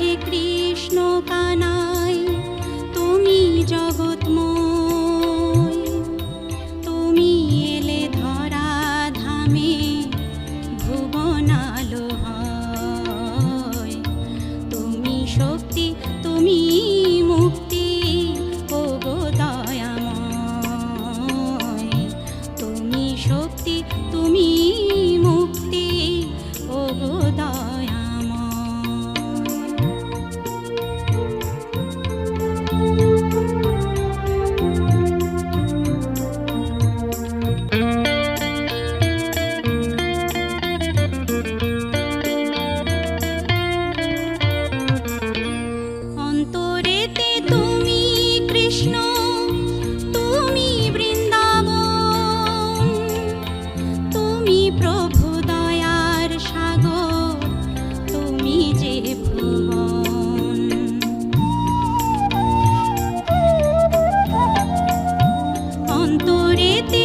রাধে কৃষ্ণ কানা অন্তরেতে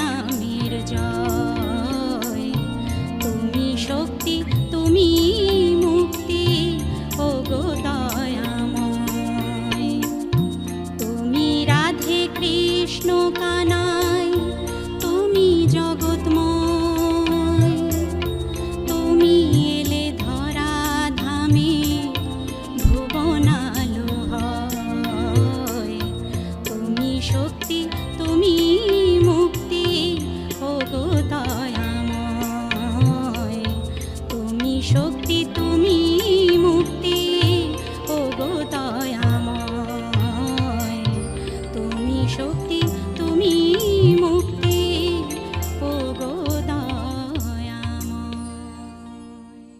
নামের জয়। show